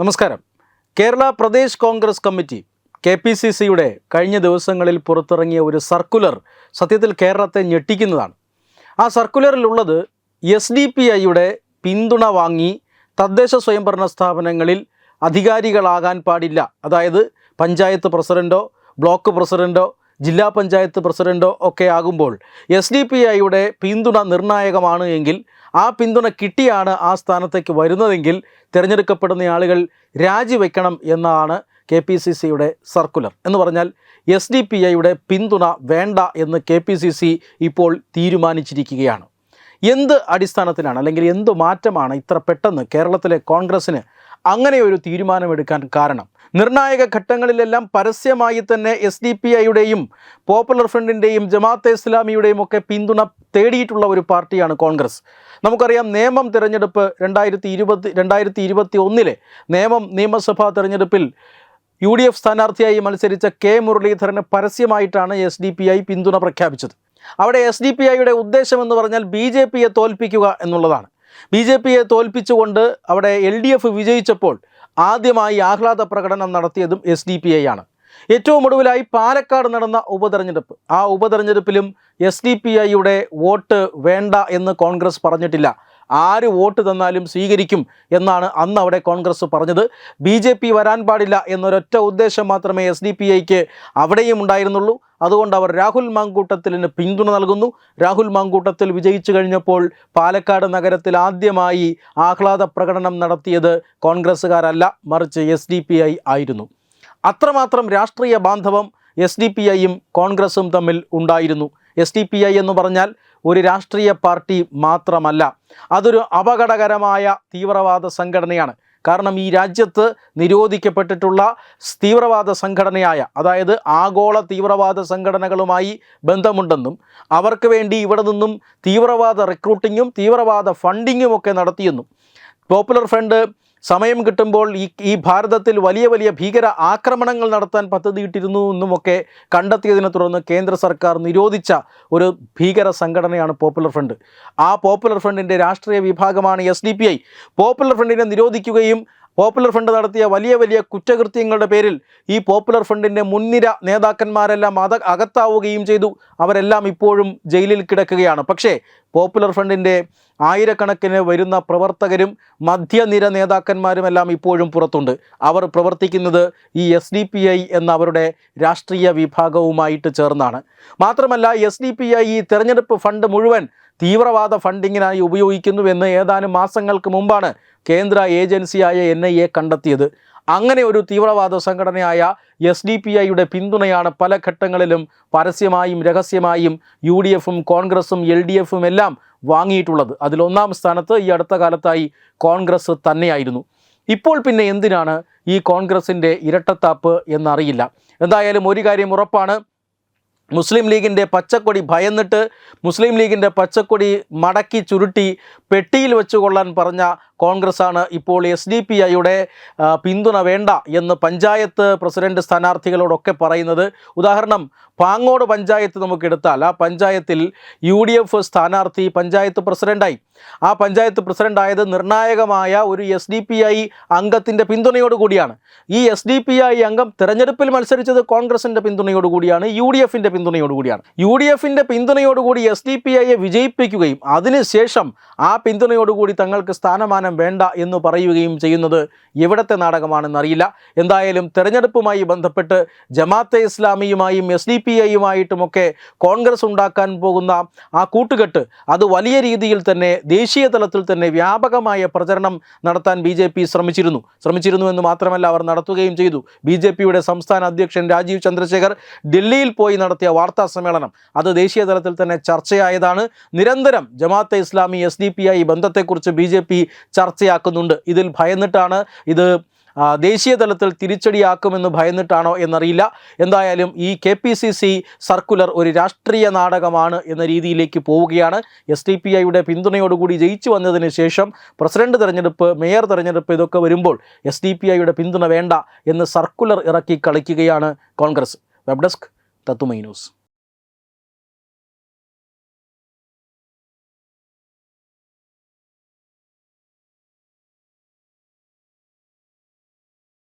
നമസ്കാരം. Kerala Pradesh Congress committee K P C സിയുടെ കഴിഞ്ഞ ദിവസങ്ങളിൽ പുറത്തിറങ്ങിയ ഒരു സർക്കുലർ സത്യത്തിൽ കേരളത്തെ ഞെട്ടിക്കുന്നതാണ്. ആ സർക്കുലറിലുള്ളത് എസ് ഡി പി ഐയുടെ പിന്തുണ വാങ്ങി തദ്ദേശ സ്വയംഭരണ സ്ഥാപനങ്ങളിൽ അധികാരികളാകാൻ പാടില്ല. അതായത് പഞ്ചായത്ത് പ്രസിഡന്റോ ബ്ലോക്ക് പ്രസിഡന്റോ ജില്ലാ പഞ്ചായത്ത് പ്രസിഡന്റോ ഒക്കെ ആകുമ്പോൾ എസ് ഡി പി ഐയുടെ പിന്തുണ നിർണായകമാണ് എങ്കിൽ ആ പിന്തുണ കിട്ടിയാണ് ആ സ്ഥാനത്തേക്ക് വരുന്നതെങ്കിൽ തിരഞ്ഞെടുക്കപ്പെടുന്ന ആളുകൾ രാജിവെക്കണം എന്നാണ് കെ പി സി സിയുടെ സർക്കുലർ. എന്ന് പറഞ്ഞാൽ എസ് ഡി പി ഐയുടെ പിന്തുണ വേണ്ട എന്ന് കെ പി സി സി ഇപ്പോൾ തീരുമാനിച്ചിരിക്കുകയാണ്. എന്ത് അടിസ്ഥാനത്തിലാണ് അല്ലെങ്കിൽ എന്ത് മാറ്റമാണ് ഇത്ര പെട്ടെന്ന് കേരളത്തിലെ കോൺഗ്രസ്സിന് അങ്ങനെ ഒരു തീരുമാനമെടുക്കാൻ കാരണം. നിർണായക ഘട്ടങ്ങളിലെല്ലാം പരസ്യമായി തന്നെ എസ് ഡി പി ഐയുടെയും പോപ്പുലർ ഫ്രണ്ടിന്റെയും ജമാഅത്തെ ഇസ്ലാമിയുടെയും ഒക്കെ പിന്തുണ തേടിയിട്ടുള്ള ഒരു പാർട്ടിയാണ് കോൺഗ്രസ്. നമുക്കറിയാം നിയമം തിരഞ്ഞെടുപ്പ് രണ്ടായിരത്തി ഇരുപത്തി രണ്ടായിരത്തി ഇരുപത്തി ഒന്നിലെ നിയമം നിയമസഭാ തിരഞ്ഞെടുപ്പിൽ യു ഡി എഫ് സ്ഥാനാർത്ഥിയായി മത്സരിച്ച കെ. മുരളീധരന് പരസ്യമായിട്ടാണ് എസ് ഡി പി ഐ പിന്തുണ പ്രഖ്യാപിച്ചത്. അവിടെ എസ് ഡി പി ഐയുടെ ഉദ്ദേശം എന്ന് പറഞ്ഞാൽ ബി ജെ പിയെ തോൽപ്പിക്കുക എന്നുള്ളതാണ്. ബി ജെ പിയെ തോൽപ്പിച്ചുകൊണ്ട് അവിടെ എൽ ഡി എഫ് വിജയിച്ചപ്പോൾ ആദ്യമായി ആഹ്ലാദ പ്രകടനം നടത്തിയതും എസ് ഡി പി ഐ ആണ്. ഏറ്റവും ഒടുവിലായി പാലക്കാട് നടന്ന ഉപതെരഞ്ഞെടുപ്പ്. ആ ഉപതെരഞ്ഞെടുപ്പിലും എസ് ഡി പി ഐയുടെ വോട്ട് വേണ്ട എന്ന് കോൺഗ്രസ് പറഞ്ഞിട്ടില്ല. ആര് വോട്ട് തന്നാലും സ്വീകരിക്കും എന്നാണ് അന്ന് അവിടെ കോൺഗ്രസ് പറഞ്ഞത്. ബി ജെ പി വരാൻ പാടില്ല എന്നൊരൊറ്റ ഉദ്ദേശം മാത്രമേ എസ് ഡി പി ഐക്ക് അവിടെയും ഉണ്ടായിരുന്നുള്ളൂ. അതുകൊണ്ട് അവർ രാഹുൽ മാങ്കൂട്ടത്തിലിന് പിന്തുണ നൽകുന്നു. രാഹുൽ മാങ്കൂട്ടത്തിൽ വിജയിച്ചു കഴിഞ്ഞപ്പോൾ പാലക്കാട് നഗരത്തിൽ ആദ്യമായി ആഹ്ലാദ പ്രകടനം നടത്തിയത് കോൺഗ്രസ്സുകാരല്ല മറിച്ച് എസ് ആയിരുന്നു. അത്രമാത്രം രാഷ്ട്രീയ ബാന്ധവം എസ് ഡി പി ഐയും കോൺഗ്രസും തമ്മിൽ ഉണ്ടായിരുന്നു. എസ് ഡി പി ഐ എന്ന് പറഞ്ഞാൽ ഒരു രാഷ്ട്രീയ പാർട്ടി മാത്രമല്ല. അതൊരു അപകടകരമായ തീവ്രവാദ സംഘടനയാണ്. കാരണം ഈ രാജ്യത്ത് നിരോധിക്കപ്പെട്ടിട്ടുള്ള തീവ്രവാദ സംഘടനയായ അതായത് ആഗോള തീവ്രവാദ സംഘടനകളുമായി ബന്ധമുണ്ടെന്നും അവർക്ക് വേണ്ടി ഇവിടെ നിന്നും തീവ്രവാദ റിക്രൂട്ടിങ്ങും തീവ്രവാദ ഫണ്ടിങ്ങും ഒക്കെ നടത്തിയെന്നും. പോപ്പുലർ ഫ്രണ്ട് സമയം കിട്ടുമ്പോൾ ഈ ഈ ഭാരതത്തിൽ വലിയ വലിയ ഭീകര ആക്രമണങ്ങൾ നടത്താൻ പദ്ധതിയിട്ടിരുന്നു എന്നുമൊക്കെ കണ്ടെത്തിയതിനെ തുടർന്ന് കേന്ദ്ര സർക്കാർ നിരോധിച്ച ഒരു ഭീകര സംഘടനയാണ് പോപ്പുലർ ഫ്രണ്ട് ആ പോപ്പുലർ ഫ്രണ്ടിന്റെ രാഷ്ട്രീയ വിഭാഗമാണ് എസ് പോപ്പുലർ ഫ്രണ്ടിനെ നിരോധിക്കുകയും പോപ്പുലർ ഫ്രണ്ട് നടത്തിയ വലിയ വലിയ കുറ്റകൃത്യങ്ങളുടെ പേരിൽ ഈ പോപ്പുലർ ഫ്രണ്ടിന്റെ മുൻനിര നേതാക്കന്മാരെല്ലാം അത അകത്താവുകയും ചെയ്തു. അവരെല്ലാം ഇപ്പോഴും ജയിലിൽ കിടക്കുകയാണ്. പക്ഷേ പോപ്പുലർ ഫ്രണ്ടിന്റെ ആയിരക്കണക്കിന് വരുന്ന പ്രവർത്തകരും മധ്യനിര നേതാക്കന്മാരുമെല്ലാം ഇപ്പോഴും പുറത്തുണ്ട്. അവർ പ്രവർത്തിക്കുന്നത് ഈ എസ് ഡി പി ഐ എന്ന അവരുടെ രാഷ്ട്രീയ വിഭാഗവുമായിട്ട് ചേർന്നാണ്. മാത്രമല്ല എസ് ഡി പി ഐ ഈ തെരഞ്ഞെടുപ്പ് ഫണ്ട് മുഴുവൻ തീവ്രവാദ ഫണ്ടിങ്ങിനായി ഉപയോഗിക്കുന്നുവെന്ന് ഏതാനും മാസങ്ങൾക്ക് മുമ്പാണ് കേന്ദ്ര ഏജൻസിയായ എൻ ഐ എ കണ്ടെത്തിയത്. അങ്ങനെ ഒരു തീവ്രവാദ സംഘടനയായ എസ് ഡി പി ഐയുടെ പിന്തുണയാണ് പല ഘട്ടങ്ങളിലും പരസ്യമായും രഹസ്യമായും യു ഡി എഫും കോൺഗ്രസും എൽ ഡി എഫും എല്ലാം വാങ്ങിയിട്ടുള്ളത്. അതിലൊന്നാം സ്ഥാനത്ത് ഈ അടുത്ത കാലത്തായി കോൺഗ്രസ് തന്നെയായിരുന്നു. ഇപ്പോൾ പിന്നെ എന്തിനാണ് ഈ കോൺഗ്രസിന്റെ ഇരട്ടത്താപ്പ് എന്നറിയില്ല. എന്തായാലും ഒരു കാര്യം ഉറപ്പാണ് മുസ്ലിം ലീഗിന്റെ പച്ചക്കൊടി ഭയന്നിട്ട് മുസ്ലിം ലീഗിന്റെ പച്ചക്കൊടി മടക്കി ചുരുട്ടി പെട്ടിയിൽ വെച്ചുകൊള്ളാൻ പറഞ്ഞ കോൺഗ്രസ്സാണ്. ഇപ്പോൾ എസ് ഡി പി ഐയുടെ പിന്തുണ വേണ്ട എന്ന് പഞ്ചായത്ത് പ്രസിഡന്റ് സ്ഥാനാർത്ഥികളോടൊക്കെ പറയുന്നത്. ഉദാഹരണം പാങ്ങോട് പഞ്ചായത്ത് നമുക്കെടുത്താൽ ആ പഞ്ചായത്തിൽ യു ഡി എഫ് സ്ഥാനാർത്ഥി പഞ്ചായത്ത് പ്രസിഡന്റായി. ആ പഞ്ചായത്ത് പ്രസിഡന്റായത് നിർണായകമായ ഒരു എസ് ഡി പി ഐ അംഗത്തിന്റെ പിന്തുണയോടുകൂടിയാണ് ഈ എസ് ഡി പി ഐ അംഗം തെരഞ്ഞെടുപ്പിൽ മത്സരിച്ചത് കോൺഗ്രസിന്റെ പിന്തുണയോടുകൂടിയാണ് യു ഡി എഫിന്റെ പിന്തുണയോടുകൂടിയാണ് യു ഡി എഫിന്റെ പിന്തുണയോടുകൂടി എസ് ഡി പി ഐയെ വിജയിപ്പിക്കുകയും അതിനുശേഷം ആ പിന്തുണയോടുകൂടി തങ്ങൾക്ക് സ്ഥാനമാനം വേണ്ട എന്ന് പറയുകയും ചെയ്യുന്നത് എവിടത്തെ നാടകമാണെന്നറിയില്ല എന്തായാലും തെരഞ്ഞെടുപ്പുമായി ബന്ധപ്പെട്ട് ജമാഅത്തെ ഇസ്ലാമിയുമായും എസ് ഡി പി ഐയുമായിട്ടുമൊക്കെ കോൺഗ്രസ് ഉണ്ടാക്കാൻ പോകുന്ന ആ കൂട്ടുകെട്ട് അത് വലിയ രീതിയിൽ തന്നെ ദേശീയ തലത്തിൽ തന്നെ വ്യാപകമായ പ്രചരണം നടത്താൻ ബി ജെ പി ശ്രമിച്ചിരുന്നു. ശ്രമിച്ചിരുന്നു എന്ന് മാത്രമല്ല അവർ നടത്തുകയും ചെയ്തു. ബി ജെ പിയുടെ സംസ്ഥാന അധ്യക്ഷൻ രാജീവ് ചന്ദ്രശേഖർ ഡൽഹിയിൽ പോയി നടത്തിയ വാർത്താ സമ്മേളനം. അത് ദേശീയ തലത്തിൽ തന്നെ ചർച്ചയായതാണ്. നിരന്തരം Jamaat Islami S D P I ബന്ധത്തെക്കുറിച്ച് ബി ജെ പി ചർച്ചയാക്കുന്നുണ്ട്. ഇതിൽ ഭയന്നിട്ടാണ് ഇത് ദേശീയ തലത്തിൽ തിരിച്ചടിയാക്കുമെന്ന് ഭയന്നിട്ടാണോ എന്നറിയില്ല. എന്തായാലും ഈ K P C C circular ഒരു രാഷ്ട്രീയ നാടകമാണ് എന്ന രീതിയിലേക്ക് പോവുകയാണ്. എസ് ഡി പി ഐയുടെ പിന്തുണയോടുകൂടി ജയിച്ചു വന്നതിന് ശേഷം പ്രസിഡന്റ് തെരഞ്ഞെടുപ്പ് മേയർ തെരഞ്ഞെടുപ്പ് ഇതൊക്കെ വരുമ്പോൾ എസ് ഡി പി ഐയുടെ പിന്തുണ വേണ്ട എന്ന് സർക്കുലർ ഇറക്കി കളിക്കുകയാണ് കോൺഗ്രസ്. വെബ് ഡെസ്ക് തത്തുമൈ ന്യൂസ്.